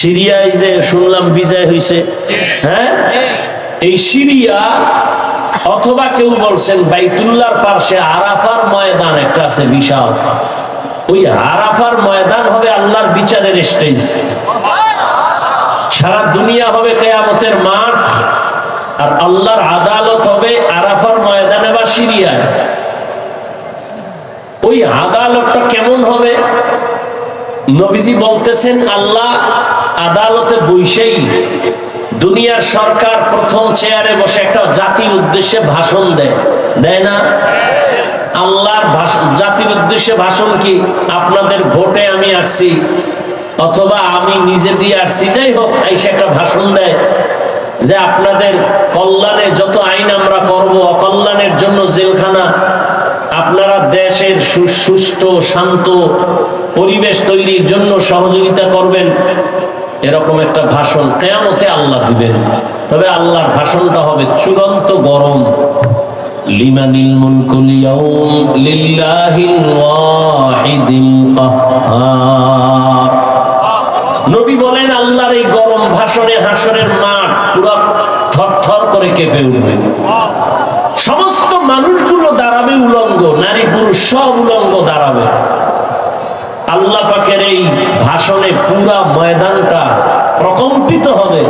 সিরিয়ায় যে শুনলাম বিজয় হয়েছে হ্যাঁ? এই সিরিয়া অথবা কেউ বলছেন বাইতুল্লাহর পাশে আরাফার ময়দান একটা আছে বিশাল। ওই আরাফার ময়দান হবে আল্লাহর বিচারের স্টেজ। সারা দুনিয়া হবে কেয়ামতের মাঠ, আর আল্লাহর আদালত হবে আরাফার ময়দানে বা সিরিয়ায়। ওই আদালতটা কেমন হবে? নবীজি বলতেছেন, আল্লাহ আদালতে বৈশেই দুনিয়ার সরকার প্রথম চেয়ারে বসে একটা জাতির উদ্দেশ্যে ভাষণ দেয়। দেয় না? আল্লাহর জাতির উদ্দেশ্যে ভাষণ কি? আপনাদের ভোটে আমি আসছি, অথবা আমি নিজে দিয়ে আসছি। যাই হোক আইসে একটা ভাষণ দেয় যে আপনাদের কল্যাণে যত আইন আমরা করব, অকল্যাণের জন্য জেলখানা, আপনারা দেশের সুষ্ঠু, শান্ত পরিবেশ তৈরির জন্য সহযোগিতা করবেন। এরকম একটা ভাষণ কেয়ামতে আল্লাহ দিবেন। তবে আল্লাহর ভাষণটা হবে চূড়ান্ত গরম। নবী বলেন, আল্লাহর এই গরম ভাষণে মাঠ করে কেঁপে সমস্ত মানুষগুলো দাঁড়াবে উলঙ্গ, নারী পুরুষ সব উলঙ্গ দাঁড়াবে। আল্লাহ পাকের এই ভাষণে পুরা ময়দানটা প্রকম্পিত হবে।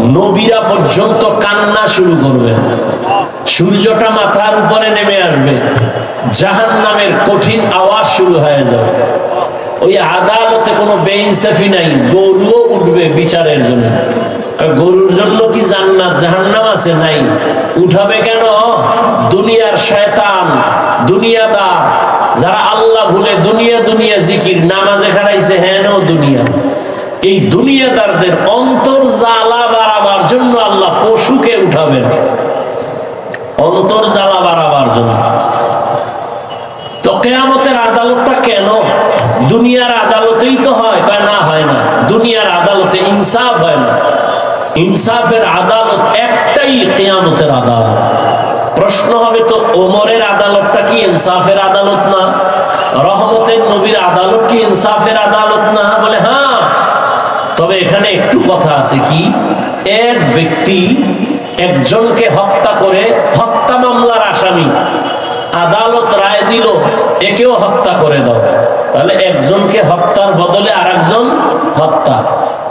নবীরা পর্যন্ত কান্না শুরু করবে। সূর্যটা মাথার উপরে নেমে আসবে। জাহান নামের কঠিন আওয়াজ শুরু হয়ে যাবে। ওই আদালতে কোনো বেইনসাফি নাই, গরুও উঠবে বিচারের জন্য। গরুর জন্য কি জান্নাত? জাহান্নাম আছে নাই। উঠাবে কেন? দুনিয়ার শয়তান, দুনিয়াদার। যারা আল্লাহ ভুলে দুনিয়া দুনিয়া জিকির, নামাজে খারাইছে হ্যাঁ দুনিয়া। এই দুনিয়াদারদের অন্তর জ্বালা বাড়াবার জন্য আল্লাহ পশুকে উঠাবেন। অন্তর জ্বালা বাড়াবার জন্য। তো কেয়ামতের আদালতটা কেন? দুনিয়ার আদালতেই তো হয় বা না, হয় না। দুনিয়ার আদালতে ইনসাফ হয় না। ইনসাফের আদালত একটাই কেয়ামতের আদালত। প্রশ্ন হবে তো ওমরের আদালতটা কি ইনসাফের আদালত না? রহমতের নবীর আদালত কি ইনসাফের আদালত না? বলে হ্যাঁ তবে এখানে একটু কথা আছে কি? এক ব্যক্তি একজনকে হত্যা করে, হত্যা মামলার আসামি। আদালত রায় দিল, একেও হত্যা করে দাও। তাহলে একজনকে হত্যার বদলে আরেকজন হত্যা।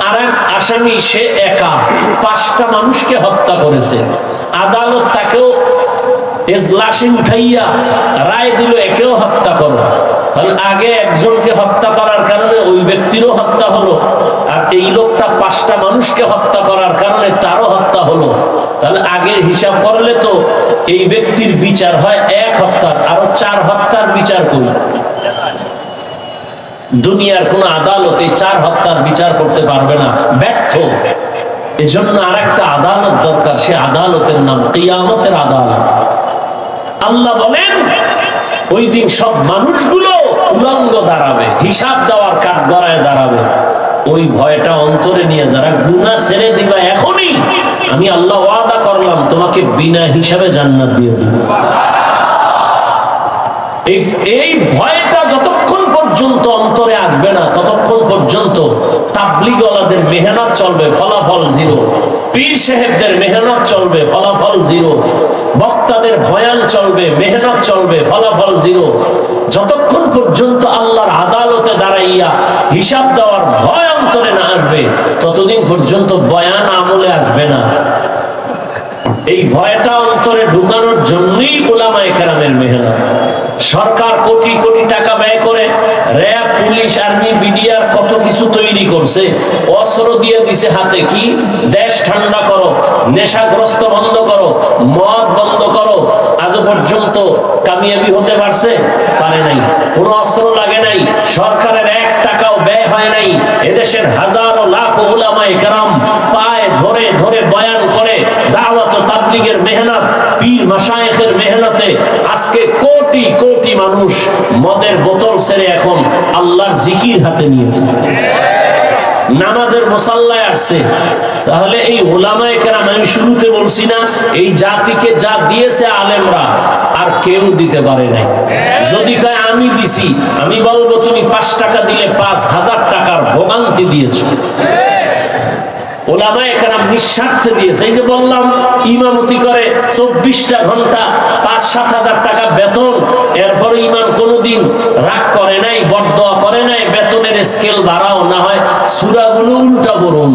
আর এক আসামি, সে একা। পাঁচটা মানুষকে হত্যা করেছে। আদালত তাকেও এজলাসে উঠাইয়া রায় দিল, একেও হত্যা করো। তাহলে আগে একজনকে হত্যা করার কারণে ওই ব্যক্তিরও হত্যা হলো, আর এই লোকটা পাঁচটা মানুষকে হত্যা করার কারণে তারও হত্যা হলো। তাহলে আগের হিসাব করলে তো এই ব্যক্তির বিচার হয় এক হত্যার, আরও চার হত্যার বিচার করি। দুনিয়ার কোন আদালত চার হত্যার বিচার করতে পারবে না, ব্যর্থ। এজন্য আর একটা আদালত দরকার, সে আদালতের নাম কিয়ামতের আদালত। আল্লাহ বলেন, ওই দিন সব মানুষগুলো উলঙ্গ দাঁড়াবে, হিসাব দেওয়ার কাঠ গড়ায় দাঁড়াবে। ওই ভয়টা অন্তরে নিয়ে যারা গুণা ছেড়ে দিবা এখনই, আমি আল্লাহ ওয়াদা করলাম, তোমাকে বিনা হিসাবে জান্নাত দিয়ে দিব। এই ভয়টা পর্যন্ত অন্তরে আসবে না, ততক্ষণ পর্যন্ত তাবলিগওয়ালাদের মেহনত চলবে, ফলাফল জিরো। পীর সাহেবদের মেহনত চলবে, ফলাফল জিরো। বক্তাদের বয়ান চলবে, মেহনত চলবে, ফলাফল জিরো। যতক্ষণ পর্যন্ত আল্লাহর আদালতে দাঁড়াইয়া হিসাব দেওয়ার ভয় অন্তরে না আসবে, ততদিন পর্যন্ত বয়ান আমলে আসবে না। এই ভয়টা অন্তরে ঢুকানোর জন্যই ওলামায়ে কেরামের মেহনত। সরকার কোটি কোটি টাকা ব্যয় করে র্যাব, পুলিশ, আর্মি, বিডিআর কত কিছু তৈরি করছে, অস্ত্র দিয়ে দিছে হাতে কি? দেশ ঠান্ডা করো, নেশাগ্রস্ত বন্ধ করো, মদ বন্ধ করো, আজ পর্যন্ত কামিয়াবি হতে পারছে? পারে নাই। কোনো অস্ত্র লাগে নাই। সরকারের এক টাকাও ব্যয় হয় নাই। এদেশের হাজারো লাখ ওলামায়ে কেরাম পায়ে ধরে ধরে বয়ান করে দাওয়াত ও তাবলিগের মেহনত, পীর মাশায়েখের মেহনতে আজকে কোটি কোটি মানুষ মদের বোতল ছেড়ে এখন আল্লাহর জিকির হাতে নিয়েছে। নামাজের মুসাল্লায় আসছে। তাহলে এই আমি শুরুতে বলছি না, এই জাতিকে যা দিয়েছে আলেমরা আর কেউ দিতে পারে নাই। যদি আমি দিছি, আমি বলব তুমি পাঁচ টাকা দিলে পাঁচ হাজার টাকার ভোগান্তি দিয়েছ। ওলামা একরাম নিঃস্বার্থে দিয়েছে। এই যে বললাম ইমামতি করে চব্বিশটা ঘণ্টা, পাঁচ, সাত হাজার টাকা বেতন এরপরে ইমাম কোনোদিন রাগ করে নাই বরদোয়া করে নাই, বেতনের স্কেল বাড়াও, না হয় সুরাগুলো উল্টা করুন।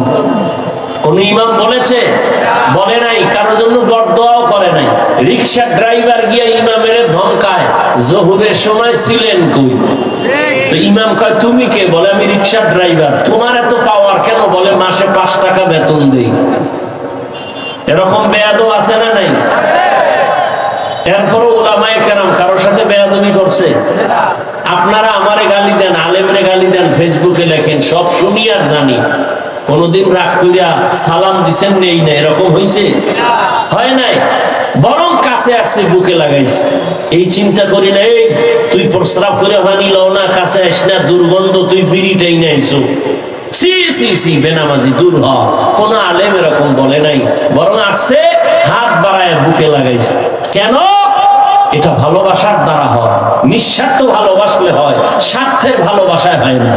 কোন ইমাম বলেছে? বলে নাই, কারোর জন্য বরদোয়াও করে নাই। রিক্সা ড্রাইভার গিয়ে ইমামের ধমকায়, জহুরের সময় ছিলেন কই? তো ইমাম কয়, তুমি কে? বলে, আমি রিক্সা ড্রাইভার। তোমার এত পাওয়ার কেন? বলে, মাসে পাঁচ টাকা বেতন দেই। এরকম বেয়াদব আছে না নাই? এরপরও ওলামায়ে কেরাম কারোর সাথে বেয়াদবি করছে? আপনারা আমারে গালি দেন, আলেমরে গালি দেন, ফেসবুকে লেখেন, সব শুনি আর জানি। কোনদিন রাগ করিয়া সালাম দিছেন নেই না, এরকম হইছে? হয় নাই? বরং কাছে আসছে বুকে লাগাইছে এই চিন্তা করি না এই তুই প্রস্রাব করে পানি লও না কাছে আস না দুর্গন্ধ তুই বিড়িটাই নাইছো সি সি সি বেনামাজি দূর হ কোন আলেম এরকম বলে নাই বরং আসছে হাত বাড়ায় বুকে লাগাইছে কেন এটা ভালোবাসার দ্বারা হয় নিঃস্বার্থ ভালোবাসলে হয় স্বার্থের ভালোবাসায় হয় না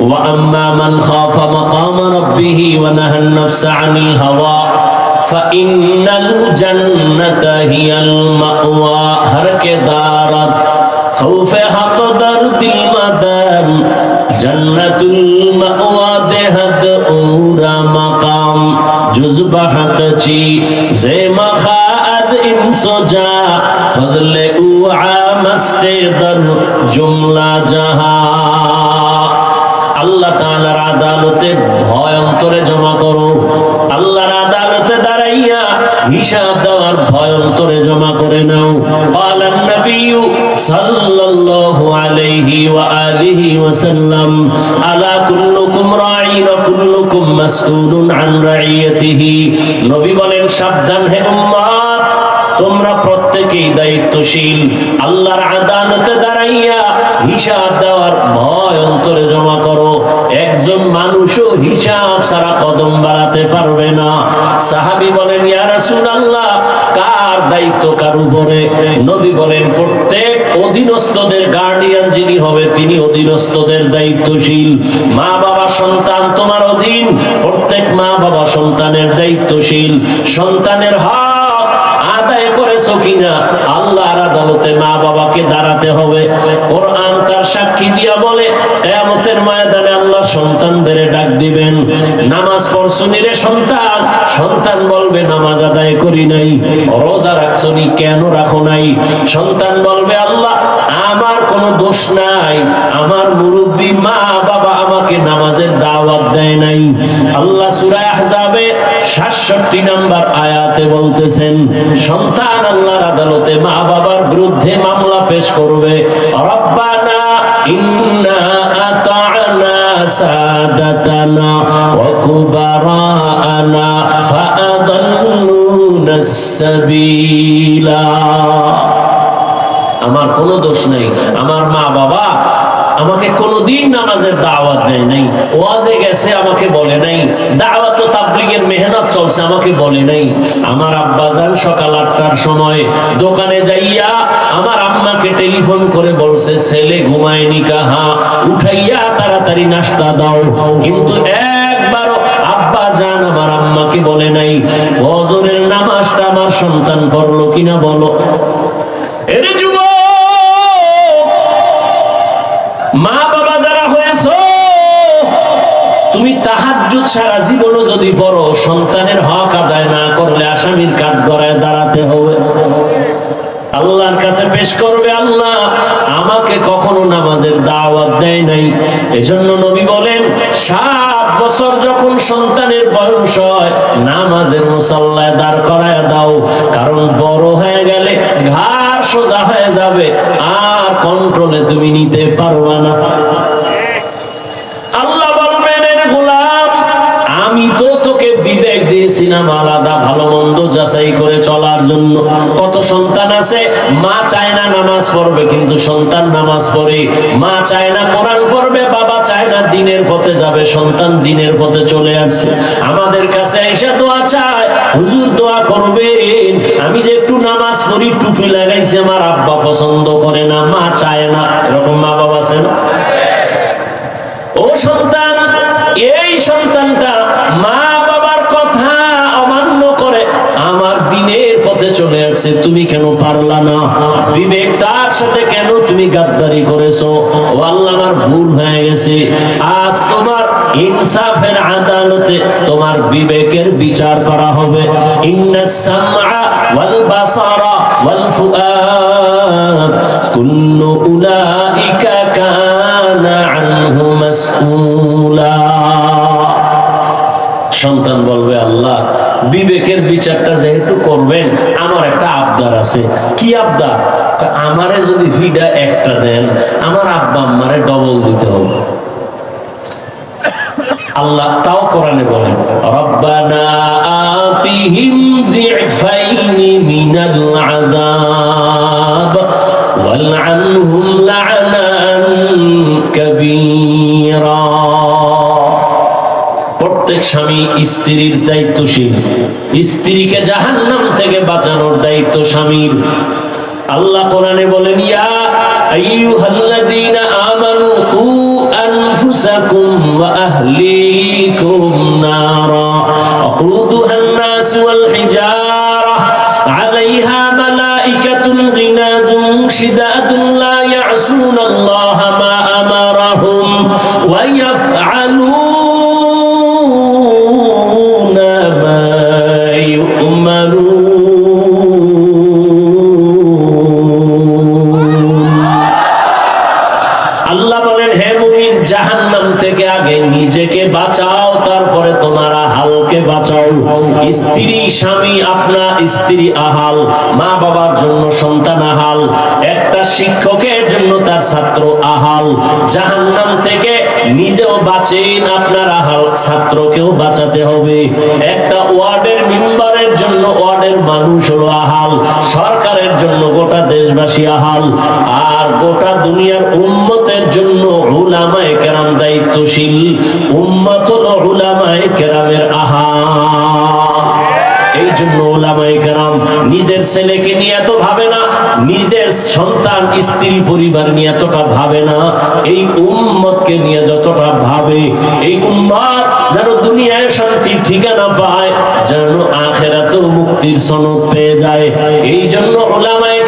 وأما من خاف مقام ربه ونهى النفس عن الهوى ফাইন্নাল জান্নাতা হিয়াল মাওয়া হরকে দারাত খাউফে হাত দারুতিল মাদাম জান্নাতুল মাওয়া দেহাত ওরা মাকাম জুজবা হাতচি জে মাখা আজ ইনসো যা ফজলে উআ মস্তে দর জুমলা জাহা হিসাব দেওয়ার ভয় অন্তরে জমা করে নাও قالن নবী সাল্লাল্লাহু আলাইহি ওয়া আলিহি ওয়াসাল্লাম আলা কুল্লুকুম রাঈন ওয়া কুল্লুকুম মাসউলুন আন রাইয়াতিহি নবী বলেন সাবধান হে উম্মত তোমরা প্রত্যেকেই দায়িত্বশীল আল্লাহর আদালতে দাঁড়াইয়া হিসাব দেওয়ার ভয় অন্তরে জমা করো একজন মানুষও হিসাব ছাড়া কদম বাড়াতে পারবে না। সাহাবি বলেন, ইয়া রাসূলুল্লাহ, কার দায়িত্ব কার উপরে? নবী বলেন, প্রত্যেক অধীনস্থদের গার্ডিয়ান যিনি হবে, তিনি অধীনস্থদের দায়িত্বশীল। মা বাবা সন্তান তোমার অধীন, প্রত্যেক মা বাবা সন্তানের দায়িত্বশীল। সন্তানের হক আদায় করেছ কিনা, আল্লাহর আদালতে মা বাবাকে দাঁড়াতে হবে। কোরআন তার সাক্ষী দিয়া বলে, কেয়ামতের ময়দানে আল্লাহ সন্তানদের ডাক দিবেন। নামাজ পড়ছুনি রে সন্তান। সন্তান বলবে, নামাজ আদায় করি নাই। রোজা রাখছনি কেন রাখো নাই? সন্তান বলবে, আল্লাহ, আমার কোনো দোষ নাই। আমার মুরব্বী মা বাবা আমাকে নামাজের দাওয়াত দেয় নাই। আল্লাহ সূরা আহজাবে 67 নাম্বার আয়াতে বলতেছেন, সন্তান আল্লাহর আদালতে মা বাবার বিরুদ্ধে মামলা পেশ করবে। রব্বানা ইন্না আতা'না সাদাতানা ওয়া কুবারানা ফাআদাল্লুনা সাবিলা আমার কোনো দোষ নাই। আমার মা বাবা আমাকে কোনোদিন নামাজের দাওয়াত দেয় নাই। ওয়াজে গেছে, আমাকে বলে নাই। দাওয়াত ও তাবলিগের মেহনত চলছে, আমাকে বলে নাই। আমার আব্বা যান সকাল আটটার সময় দোকানে যাইয়া আমার আম্মাকে টেলিফোন করে বলছে, ছেলে ঘুমায়নি কাহা? উঠাইয়া তাড়াতাড়ি নাস্তা দাও। কিন্তু একবারও আব্বা জান আমার আম্মাকে বলে নাই, ফজরের নামাজটা আমার সন্তান পড়ল কিনা বলো? এরে যুবক! সারা জীবনও যদি পড়ো সন্তানের হক আদায় না করলে আসামির কাঠ গড়ায় দাঁড়াতে হবে। আল্লাহর কাছে পেশ করবে আল্লাহ, আমাকে কখনো নামাজের দাওয়াত দেয় নাই। এজন্য নবী বলেন, সাত বছর যখন সন্তানের বয়স হয়, নামাজের মুসল্লায় দাঁড় করায় দাও, কারণ বড় হয়ে গেলে ঘাড় সোজা হয়ে যাবে, আর কন্ট্রোলে তুমি নিতে পারবা না আল্লাহ বলবেন এর গোলাম আমি তো তোকে বিবেক আলাদা, ভালো মন্দ যাচাই করে চলার জন্য। কত সন্তান আছে? মা চায় না নামাজ পড়বে, কিন্তু সন্তান নামাজ পড়ে। মা চায় না কোরআন পড়বে, বাবা চায় না দিনের পথে যাবে, সন্তান দিনের পথে চলে আসছে। আমাদের কাছে এসে দোয়া চায়, হুজুর দোয়া করবেন। আমি যে একটু নামাজ পড়ি, টুপি লাগাইছি, আমার আব্বা পছন্দ করে না, মা চায় না। এরকম মা বাবা আছে না? ও সন্তান, এই সন্তানটা মা আসছে তুমি কেন পারলা না? বিবেক তার সাথে, কেন তুমি গাদ্দারি করেছ? ও আল্লাহ, আমার ভুল হয়ে গেছে। আজ তোমার ইনসাফের আদালতে তোমার বিবেকের বিচার করা হবে। ইন্নাস সামআ ওয়াল বাসারা ওয়াল ফুআদ। কুল্লু উলাইকা কানা আনহু মাসউলা। সন্তান বলবে, আল্লাহ বিবেকের বিচারটা যেহেতু করবেন, আমার একটা আবদার আছে। কি আবদার? আমারে যদি ফিডা একটা দেন, আমার আব্বা আম্মারে ডবল দিতে হবে। আল্লাহ তাও কোরআনে বলেন, রব্বানা আতিহিম যিফাইনি স্বামী স্ত্রীর দায়িত্বশীল। স্ত্রীকে জাহান নাম থেকে বাঁচানোর দায়িত্ব স্বামীর। আল্লাহ কোরআনে বলেন আমানু কু আনফুসাকুম ওয়া আহলিকুম আল্লাহ মা স্ত্রী, স্বামী আপনা স্ত্রী আহাল, মা বাবার জন্য সন্তান আহাল, একটা শিক্ষকের জন্য তার ছাত্র আহাল। জাহান্নাম থেকে নিজেও বাঁচেন আপনার আহাল, ছাত্রকেও বাঁচাতে হবে। একটা ওয়ার্ডের মেম্বারের জন্য ওয়ার্ডের মানুষ হলো আহাল, সরকারের জন্য গোটা দেশবাসী আহাল। আর গোটা দুনিয়ার উম্মতের জন্য উলামায়ে কেরাম দায়িত্বশীল। উম্মত হলো উলামায়ে কেরামের আহাল। নিজের ছেলেকে নিয়ে এত ভাবে না, নিজের সন্তান, স্ত্রী, পরিবার নিয়ে এতটা ভাবে না। এই উম্মতকে নিয়ে যতটা ভাবে, এই উম্মত যেন দুনিয়ায় শান্তির ঠিকানা পায়, যেন মুক্তির সনদ পেয়ে যায়। এই জন্য ওলামায়ে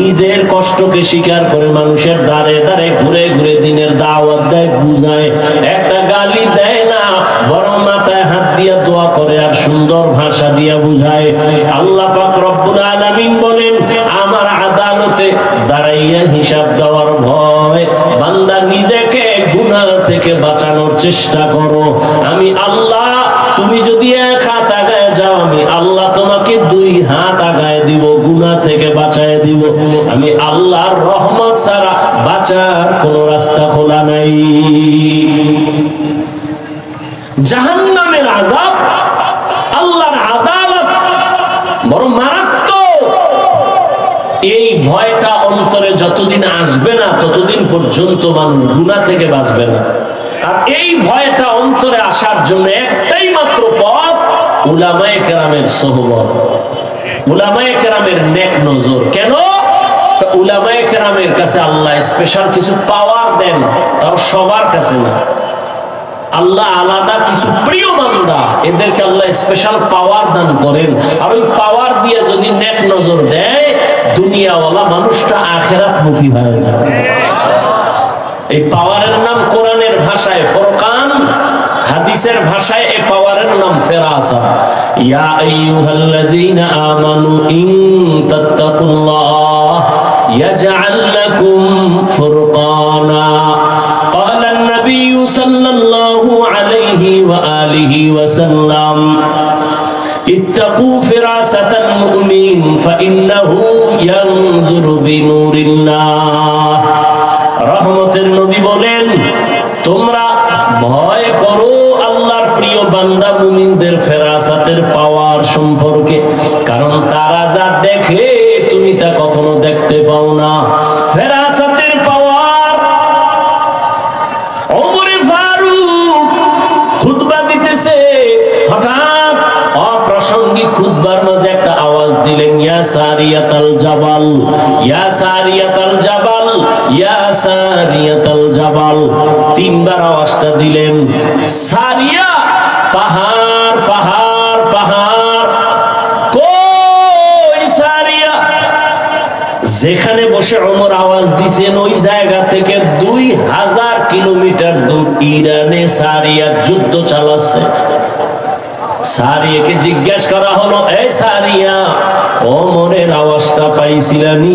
নিজের কষ্টকে স্বীকার করে মানুষের দ্বারে দ্বারে ঘুরে ঘুরে দিনের দাওয়াত দেয়, বুঝায়। একটা গালি দেয় না, বরং হাত দিয়া দোয়া করে আর সুন্দর ভাষা দিয়া বুঝায়। আল্লাহ পাক রব্বুল আলামিন বলেন, আমার আদালতে দাঁড়াইয়া হিসাব দেওয়ার ভয়, বান্দা নিজেকে গুনাহ থেকে বাঁচানোর চেষ্টা করো। আমি আল্লাহ, তুমি যদি এক হাত আগায় যাও, আমি আল্লাহ তোমাকে দুই হাত আগায় দিব, গুনাহ থেকে বাঁচায় দিব। আমি আল্লাহর রহমত ছাড়া বাঁচার কোনো রাস্তা খোলা নাই। জাহান্নামের আযাব, আল্লাহর আদালত বড় মারাত্মক। এই ভয়টা অন্তরে যতদিন আসবে না, ততদিন পর্যন্ত মানুষ গুনাহ থেকে বাঁচবে না। আর এই ভয়টা অন্তরে আসার জন্য একটাই মাত্র পথ কেরামের সোহবত কেরামের নেক নজর। কেন? কেরামের কাছে আল্লাহ স্পেশাল কিছু পাওয়ার দেন, তাও সবার কাছে না। আল্লাহ আলাদা, কিছু প্রিয় বান্দা, এদেরকে আল্লাহ স্পেশাল পাওয়ার দান করেন। আর ওই পাওয়ার দিয়ে যদি নেক নজর দেয়, দুনিয়াওয়ালা মানুষটা আখেরাত মুখী হয়ে যাবে। এই পাওয়ারের নাম কোরআনের ভাষায় ফরকান, হাদিসের ভাষায় এই পাওয়ারের নাম ফেরাসা। ইয়া আইয়ুহাল্লাযীনা আমানু ইন তাত্তাকুল্লাহ, ইয়াজআল লাকুম ফুরকানা। وسلم اتقوا فراسة المؤمن فإنه ينظر بنور الله রহমতের নবী বলেন তোমরা ভয় করো আল্লাহর প্রিয় বান্দা মুমিনদের ফেরাসাতের পাওয়ার সম্পর্কে কারণ তারা যা সারিয়াতাল জাবাল, ইয়া সারিয়াতাল জাবাল, ইয়া সারিয়াতাল জাবাল। তিনবার আওয়াজটা দিলেন, সারিয়া, পাহাড় পাহাড় পাহাড়। কই সারিয়া? যেখানে বসে ওমর আওয়াজ দিছেন, ওই জায়গা থেকে দুই হাজার কিলোমিটার দূর ইরানে সারিয়া যুদ্ধ চালাচ্ছে। সারিয়াকে জিজ্ঞেস করা হলো, এই সারিয়া ওমরের আওয়াজটা পাইছিলানি।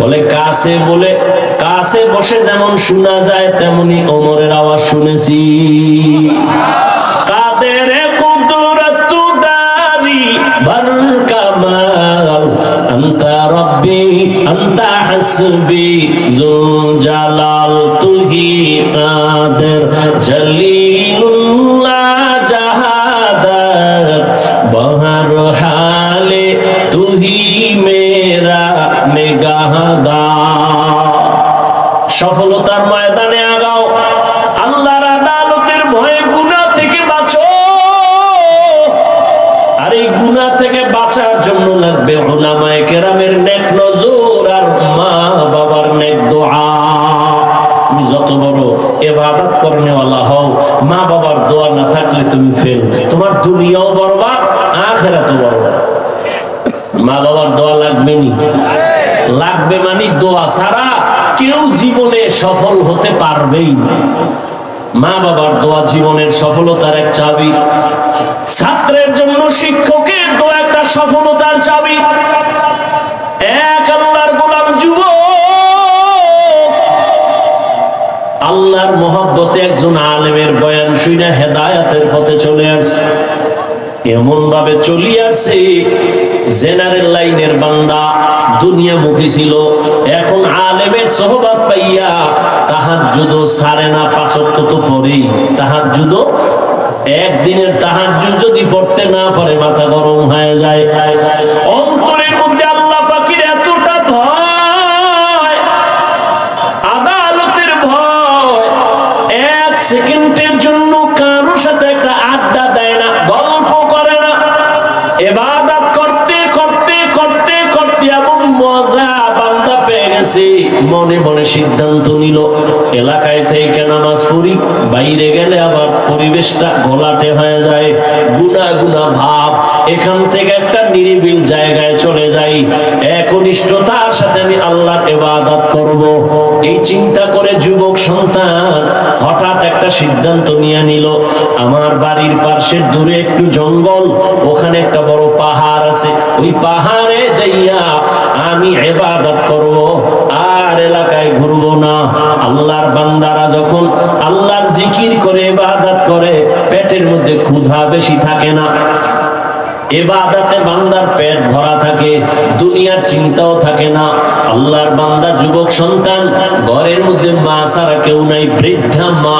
বলে, কাছে বলে, কাছে বসে যেমন শোনা যায়, তেমনি ওমরের আওয়াজ শুনেছি। জুল জালাল তুহি কাদের জলিলুল্লাহ মেরা নিগাহদা সফলতার ময়দানে আগাও। আল্লাহর আদালতের ভয়ে গুনাহ থেকে বাঁচো। আর এই গুনাহ থেকে বাঁচার জন্য লাগবে ওলামায়ে কেরামের নেক নজর আর মা বাবার নেক দোয়া। তুমি যত বড় এবাদত করনেওয়ালা হও মা বাবার দোয়া না থাকলে তুমি ফেল তোমার দুনিয়াও বরবাদ, আখেরাতও বরবাদ। মা বাবার দোয়া লাগবে নি লাগবে মানে দোয়া ছাড়া কেউ জীবনে সফল হতে পারবেই না। মা বাবার দোয়া জীবনের সফলতার এক চাবি। ছাত্রের জন্য শিক্ষকের দোয়া একটা সফলতার চাবি। এক আল্লাহর গোলাম যুব আল্লাহর মোহাব্বতে একজন আলেমের বয়ান শুনে হেদায়াতের পথে চলে আসছে। এমন ভাবে চলিয়াছে জেনারেল লাইনের বান্দা দুনিয়া মুখী ছিল। এখন আলেমের সহবাদ পাইয়া তাহার যুদ সারে না পাঁচত্ব তো পরেই। তাহার যুদ একদিনের তাহার যদি পড়তে না পারে, মাথা গরম হয়ে যায়। মনে সিদ্ধান্ত নিল, এলাকায় থেকে নামাজ পড়ি, বাইরে গেলে আবার পরিবেশটা গোলাটে হয়ে যায়, গুনা গুনা ভাব, এখান থেকে একটা নিরিবিল জায়গায় চলে যাই, একনিষ্ঠতার সাথে আমি আল্লাহর ইবাদত করব। এই চিন্তা করে যুবক সন্তান হঠাৎ একটা সিদ্ধান্ত নিয়ে নিল, আমার বাড়ির পাশের দূরে একটু জঙ্গল, ওখানে একটা বড় পাহাড় আছে, ওই পাহাড়ে যাইয়া আমি ইবাদত করব, আর এলাকায় ঘুরবো না। আল্লাহর বান্দারা যখন আল্লাহর জিকির করে, ইবাদত করে, পেটের মধ্যে ক্ষুধা বেশি থাকে না। এবাদাতে বান্দার পেট ভরা থাকে, দুনিয়ার চিন্তাও থাকে না। আল্লাহর বান্দা যুবক সন্তান, ঘরের মধ্যে মা ছাড়া কেউ নাই, বৃদ্ধা মা।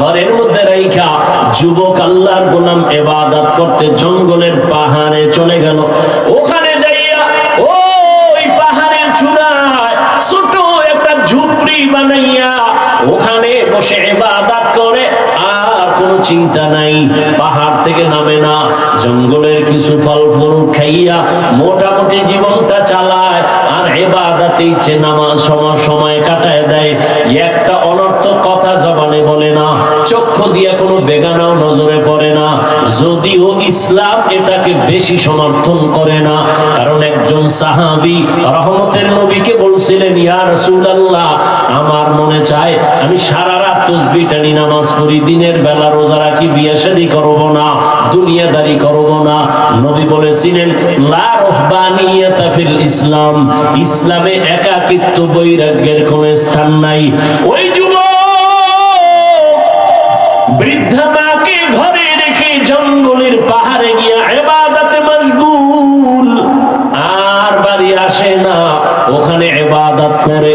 ঘরের মধ্যে রাইখা যুবক আল্লাহর গোলাম এবাদাত করতে জঙ্গলের পাহাড়ে চলে গেল। ওখানে ছোট একটা ঝুপড়ি বানাইয়া ওখানে বসে এবাদাত করে, আর কোনো চিন্তা নাই। পাহাড় থেকে নামে না। জঙ্গলের কিছু ফল ফল খাইয়া মোটামুটি জীবনটা চালায়, আর এবাদাতে ইচ্ছে নামাজ সময় সময় কাটায় দেয়, একটা অনর্থক কথা জবানে বলে না, চক্ষু দিয়ে কোনো বেগানাও নজরে পড়ে না। যদিও ইসলাম এটাকে বেশি সমর্থন করে না, কারণ একজন সাহাবি রহমতের নবীকে বলছিলেন, ইয়া রাসূলুল্লাহ, আমার মনে চায় আমি সারা রাত তসবিহ টানি নামাজ পড়ি, দিনের বেলা রোজা রাখি, বিয়ে শাদী করব না, দুনিয়াদারি করব না। নবী বলেছিলেন, লা রহবানিয়াতা ফিল ইসলাম, ইসলামে একাকিত্ব বৈরাগ্যের কোনো স্থান নাই। ওই বৃদ্ধা মাকে ঘরে রেখে জঙ্গলের পাহাড়ে গিয়া এবাদাতে মশগুল। আর বাড়ি আসে না, ওখানে এবাদত করে।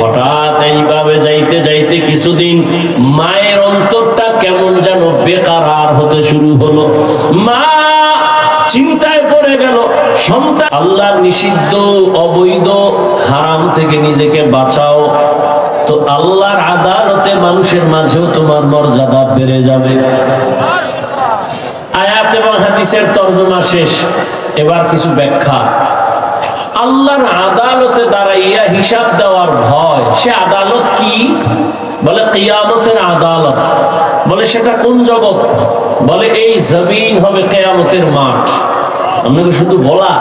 হঠাৎ এইভাবে যাইতে যাইতে কিছুদিন মায়ের অন্তরটা কেমন যেন বেকারার হতে শুরু হলো। মা চিন্তায় পড়ে গেল, সন্তান আল্লাহর নিষিদ্ধ, অবৈধ, হারাম থেকে নিজেকে বাঁচাও। তো আল্লাহর আদালতে মানুষের মাঝেও তোমার মর্যাদা বেড়ে যাবে। আয়াত এবং হাদিসের তর্জমা শেষ। এবার কিছু ব্যাখ্যা। আল্লাহর আদালতে দাঁড়াইয়া হিসাব দেওয়ার ভয়, সে আদালত কি? বলে কিয়ামতের আদালত। বলে সেটা কোন জগৎ? বলে এই জমিন হবে কেয়ামতের মাঠ। আপনাকে শুধু বলা,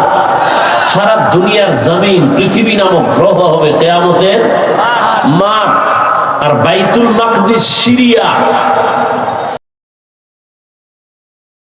সারা দুনিয়ার জমিন পৃথিবী নামক গ্রহ হবে কেয়ামতের মাঠ। আর বাইতুল মাকদিস সিরিয়া